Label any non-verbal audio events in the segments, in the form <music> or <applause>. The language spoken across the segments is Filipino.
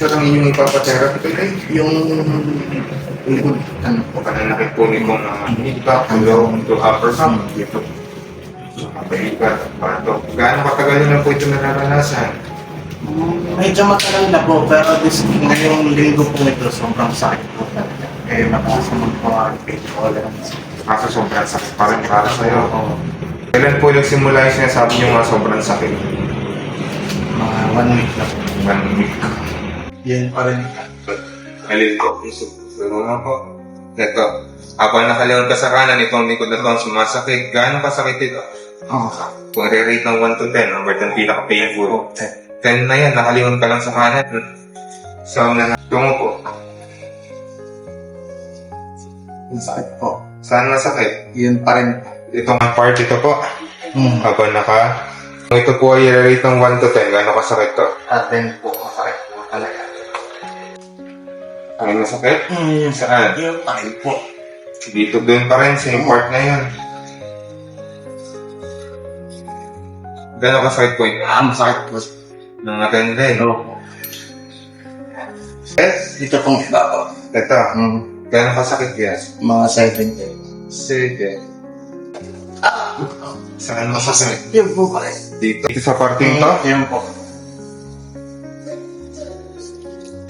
sir ang inyong ipapatherapy kay Yung likod, ano po, Pananakit po ni kong uh, back hanggang to upper back. Dito. Kapalikat, pato. Gaano katagal na po ito nararanasan? medyo matagal na po, pero this, ngayong linggo po ito, sobrang sakit po talaga. Eh, mataas naman po ang pain tolerance. Kaso sobrang sakit pa rin para sa'yo. Oo, Kailan po nagsimula yung sinasabi niyo nga sobrang sakit? mga one week na po. One week. Yan pa rin. Po? Gusto nga po. Ito. Habang nakaliwan ka sa kanan, itong likod na to sumasakit. Gaano kasakit ito? Oo. Kung i-rate ng 1 to 10, number 10 pinaka-painful. 10 na yan, nakaliwan ka lang sa kanan. So, na tungo po. Yung sakit po. Saan masakit? Yun pa rin. Itong part ito po. Hmm. Habang naka... Ito po ay i-rate ng 1 to 10, gaano kasakit to? Po, masakit po Ang masakit? Hmm. Saan? Yun pa rin po. Dito doon pa rin, same part na yun. Gano'ng kasakit po ito? Ah, masakit po. Nangaten din. Opo. Yes. Dito pong iba po. Ito. Hmm. Gano'ng kasakit yan? Mga 7 days. Sige. Saan masakit? Yun po pa rin. Dito. Dito sa parting to? Yun po.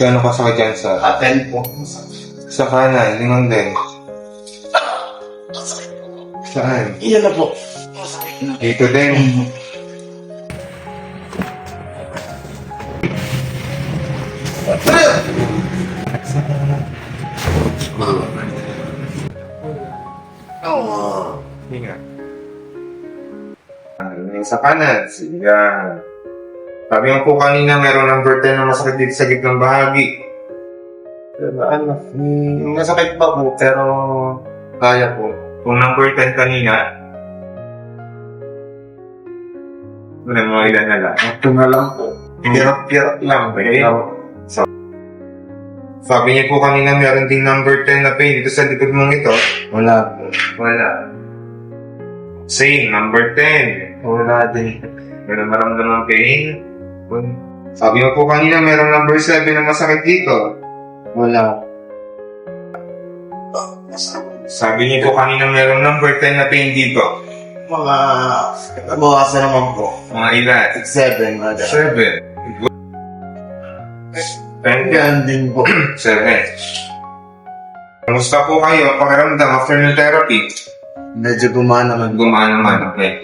Gano'ng kasakit yan sa... At then po. Sa kanan, lingon din. Saan? Iyan na po. Dito din. Hinga. Yung sa kanan, yan. Sabi mo po kanina, meron number 10 na masakit dito sa gitnang bahagi. Pero ano, hmm, masakit pa po, pero kaya po. Kung number 10 kanina, wala mga ilan na lang. Ito na lang po. Pirot-pirot lang, okay? So, sabi niya po kanina, meron ding number 10 na pain dito sa likod mong ito. Wala po. Wala. Same, number 10. Wala din. Meron maramdaman pain. Sabi mo po kanina, meron number 7 na masakit dito. Wala. Sabi niyo po kanina, meron number 10 na pain dito. Mga... Bawasan naman po. Mga ilan? 7. Mga 7. Good. 10 Yan din po. <clears throat> 7. Kamusta po kayo? Pakiramdam after ng therapy? Medyo gumana man. Gumana naman, okay.